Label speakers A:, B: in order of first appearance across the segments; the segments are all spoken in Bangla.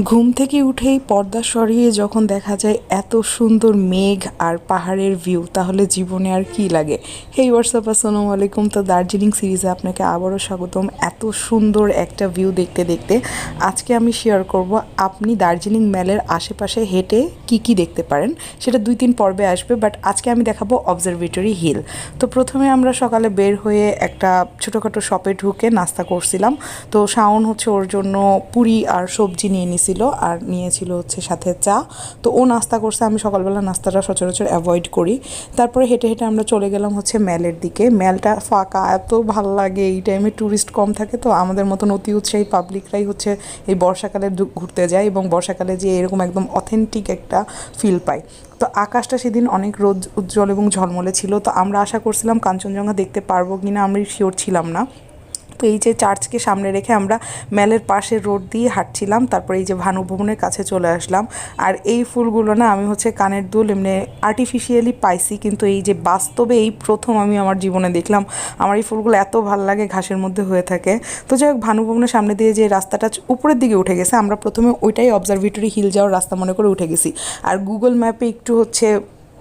A: ঘুম থেকে উঠেই পর্দা সরিয়ে যখন দেখা যায় এত সুন্দর মেঘ আর পাহাড়ের ভিউ তাহলে জীবনে আর কি লাগে? হেই হোয়াটসঅ্যাপ আসসালামু আলাইকুম। তো দার্জিলিং সিরিজে আপনাকে আবারও স্বাগতম। এত সুন্দর একটা ভিউ দেখতে দেখতে আজকে আমি শেয়ার করব আপনি দার্জিলিং ম্যালের আশেপাশে হেঁটে কি কি দেখতে পারেন। সেটা দুই তিন পর্বে আসবে বাট আজকে আমি দেখাবো অবজারভেটরি হিল তো প্রথমে আমরা সকালে বের হয়ে একটা ছোটোখাটো শপে ঢুকে নাস্তা করছিলাম। তো শাওন হচ্ছে ওর জন্য পুরি আর সবজি নিয়ে নিছিল আর নিয়েছিল হচ্ছে সাথে চা। তো ও নাস্তা করছে, আমি সকালবেলা নাস্তাটা সচরাচর অ্যাভয়েড করি। তারপরে হেঁটে হেঁটে আমরা চলে গেলাম হচ্ছে ম্যালের দিকে। ম্যালটা ফাঁকা, এত ভালো লাগে, এই টাইমে ট্যুরিস্ট কম থাকে তো আমাদের মতন অতি উৎসাহী পাবলিকরাই হচ্ছে এই বর্ষাকালে ঘুরতে যায় এবং বর্ষাকালে যে এরকম একদম অথেন্টিক একটা ফিল পায়। তো আকাশটা সেদিন অনেক রোদ, উজ্জ্বল এবং ঝলমলে ছিল। তো আমরা আশা করছিলাম কাঞ্চনজঙ্ঘা দেখতে পারব কিনা আমরা শিওর ছিলাম না। তো এই যে চার্চকে সামনে রেখে আমরা ম্যালের পাশে রোড দিয়ে হাঁটছিলাম, তারপরে এই যে ভানু ভবনের কাছে চলে আসলাম। আর এই ফুলগুলো না আমি হচ্ছে কানের দুল এমনি আর্টিফিশিয়ালি পাইছি, কিন্তু এই যে বাস্তবে এই প্রথম আমি আমার জীবনে দেখলাম। আমার এই ফুলগুলো এত ভালো লাগে, ঘাসের মধ্যে হয়ে থাকে। তো যাই হোক, ভানু ভবনের সামনে দিয়ে যে রাস্তাটা উপরের দিকে উঠে গেছে, আমরা প্রথমে ওইটাই অবজারভেটরি হিল যাওয়ার রাস্তা মনে করে উঠে গেছি। আর গুগল ম্যাপে একটু হচ্ছে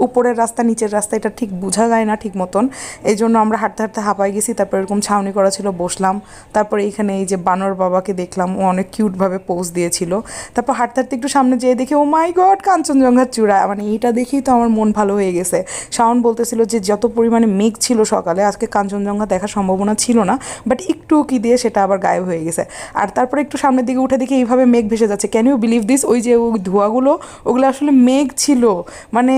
A: উপরের রাস্তা, নিচের রাস্তা, এটা ঠিক বোঝা যায় না ঠিক মতন। এই জন্য আমরা হাঁটতে হাঁটতে হাঁপাই গেছি, তারপর এরকম ছাউনি করা ছিল, বসলাম। তারপরে এইখানে এই যে বানর বাবাকে দেখলাম, ও অনেক কিউটভাবে পোজ দিয়েছিল। তারপর হাঁটতে হাঁটতে একটু সামনে যেয়ে দেখি ও মাই গড কাঞ্চনজঙ্ঘার চূড়া। মানে এইটা দেখেই তো আমার মন ভালো হয়ে গেছে। শাওন বলতেছিল যে, যত পরিমাণে মেঘ ছিল সকালে, আজকে কাঞ্চনজঙ্ঘা দেখার সম্ভাবনা ছিল না বাট একটু কি দিয়ে সেটা আবার গায়েব হয়ে গেছে। আর তারপরে একটু সামনের দিকে উঠে দেখি, এইভাবে মেঘ ভেসে যাচ্ছে। ক্যান ইউ বিলিভ দিস ওই যে ওই ধোঁয়াগুলো, ওগুলো আসলে মেঘ ছিল। মানে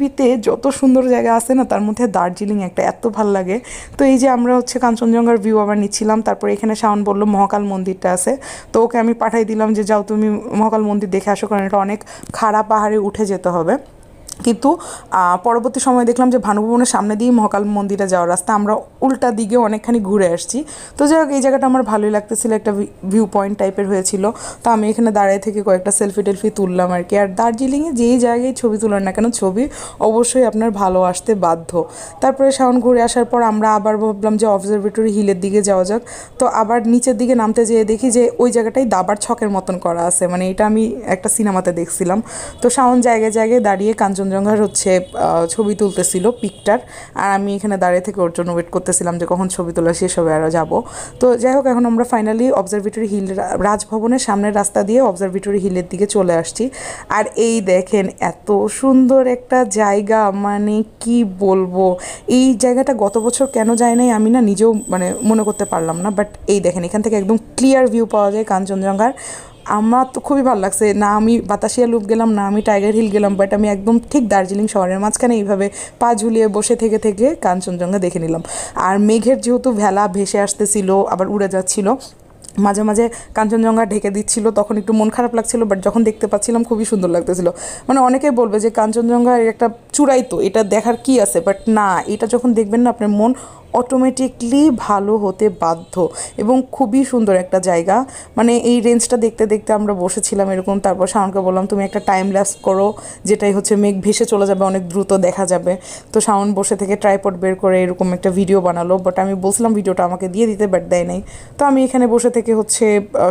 A: পৃথিবীতে যত সুন্দর জায়গা আছে না, তার মধ্যে দার্জিলিং একটা এত ভালো লাগে। তো এই যে আমরা হচ্ছে কাঞ্চনজঙ্ঘার ভিউ আবার নিচ্ছিলাম, তারপরে এখানে শাওন বলল মহাকাল মন্দিরটা আছে। তো ওকে আমি পাঠাই দিলাম যে, যাও তুমি মহাকাল মন্দির দেখে আসো, কারণ এটা অনেক খাড়া পাহাড়ে উঠে যেতে হবে। কিন্তু পরবর্তী সময় দেখলাম যে ভানুভবনের সামনে দিয়ে মহাকাল মন্দিরে যাওয়ার রাস্তা। আমরা উল্টা দিকে অনেকখানি ঘুরে আসছি। তো যাই হোক, এই জায়গাটা আমার ভালোই লাগতেছিল। একটা ভিউ পয়েন্ট টাইপের হয়েছিল। তো আমি এখানে দাঁড়িয়ে থেকে কয়েকটা সেলফি টেলফি তুললাম আর কি। আর দার্জিলিংয়ে যেই জায়গায় ছবি তোলেন না কেন, ছবি অবশ্যই আপনার ভালো আসতে বাধ্য। তারপরে শাওন ঘুরে আসার পর আমরা আবার ভাবলাম যে অবজারভেটরি হিলের দিকে যাওয়া যাক। তো আবার নিচের দিকে নামতে যেয়ে দেখি যে ওই জায়গাটাই দাবার ছকের মতন করা আছে। মানে এটা আমি একটা সিনেমাতে দেখছিলাম। তো শাওন জায়গায় জায়গায় দাঁড়িয়ে কাঞ্চনজঙ্ঘার হচ্ছে ছবি তুলতেছিল পিকটার। আর আমি এখানে দাঁড়িয়ে থেকে ওর জন্য ওয়েট করতেছিলাম যে কখন ছবি তোলা শেষ হবে আর যাব। তো যাই হোক, এখন আমরা ফাইনালি অবজারভেটরি হিল রাজভবনের সামনের রাস্তা দিয়ে অবজারভেটরি হিলের দিকে চলে আসছি। আর এই দেখেন, এত সুন্দর একটা জায়গা মানে কি বলব? এই জায়গাটা গত বছর কেন যায় নাই আমি না নিজেও মানে মনে করতে পারলাম না। বাট এই দেখেন, এখান থেকে একদম ক্লিয়ার ভিউ পাওয়া যায় কাঞ্চনজঙ্ঘার। আমার তো খুবই ভালো লাগছে। না আমি বাতাসিয়া লুপ গেলাম, না আমি টাইগার হিল গেলাম বাট আমি একদম ঠিক দার্জিলিং শহরের মাঝখানে এইভাবে পা ঝুলিয়ে বসে থেকে থেকে কাঞ্চনজঙ্ঘা দেখে নিলাম। আর মেঘের যেহেতু ভেলা ভেসে আসতেছিল, আবার উড়ে যাচ্ছিল, মাঝে মাঝে কাঞ্চনজঙ্ঘা ঢেকে দিচ্ছিল, তখন একটু মন খারাপ লাগছিল বাট যখন দেখতে পাচ্ছিলাম খুবই সুন্দর লাগতেছিল। মানে অনেকেই বলবে যে কাঞ্চনজঙ্ঘা একটা চূড়াই তো, এটা দেখার কি আছে? বাট না, এটা যখন দেখবেন না, আপনার মন অটোমেটিকলি ভালো হতে বাধ্য এবং খুবই সুন্দর একটা জায়গা। মানে এই রেঞ্জটা দেখতে দেখতে আমরা বসেছিলাম এরকম, তারপর শাওনকে বললাম, তুমি একটা টাইম ল্যাপস করো, যেটাই হচ্ছে মেঘ ভেসে চলে যাবে, অনেক দ্রুত দেখা যাবে। তো শাওন বসে থেকে ট্রাইপড বের করে এরকম একটা ভিডিও বানালো বাট আমি বলছিলাম ভিডিওটা আমাকে দিয়ে দিতে বাট দেয় নাই। তো আমি এখানে বসে থেকে হচ্ছে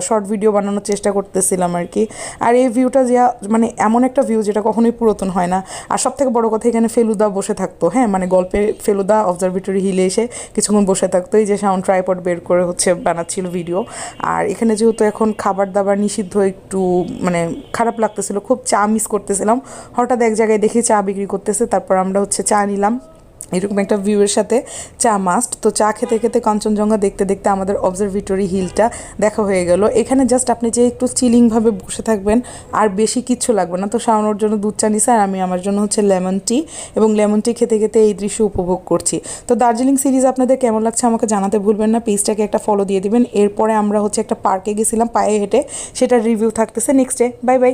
A: শর্ট ভিডিও বানানোর চেষ্টা করতেছিলাম আর কি আর এই ভিউটা যা মানে এমন একটা ভিউ যেটা কখনোই পুরাতন হয় না। আর সব থেকে বড় কথা, এখানে ফেলুদা বসে থাকতো হ্যাঁ? মানে গল্পে ফেলুদা অবজারভেটরি হিলে এসে কিছুক্ষণ বসে থাকতো এই যে সাউন্ড ট্রাইপড বের করে হচ্ছে বানাচ্ছিল ভিডিও। আর এখানে যেহেতু এখন খাবার দাবার নিষিদ্ধ, একটু মানে খারাপ লাগতেছিল, খুব চা মিস করতেছিলাম। হঠাৎ এক জায়গায় দেখি চা বিক্রি করতেছে, তারপর আমরা হচ্ছে চা নিলাম। এরকম একটা ভিউয়ের সাথে চা মাস্ট তো চা খেতে খেতে কাঞ্চনজঙ্ঘা দেখতে দেখতে আমাদের অবজারভেটরি হিলটা দেখা হয়ে গেল। এখানে জাস্ট আপনি যে একটু চিলিংভাবে বসে থাকবেন, আর বেশি কিচ্ছু লাগবে না। তো শাওনোর জন্য দুধ চা নিছে, আর আমি আমার জন্য হচ্ছে লেমন টি এবং লেমন টি খেতে খেতে এই দৃশ্য উপভোগ করছি। তো দার্জিলিং সিরিজ আপনাদের কেমন লাগছে আমাকে জানাতে ভুলবেন না। পেজটাকে একটা ফলো দিয়ে দিবেন। এরপরে আমরা হচ্ছে একটা পার্কে গেছিলাম, পায়ে হেঁটে। সেটার রিভিউ থাকতেছে। Next day bye bye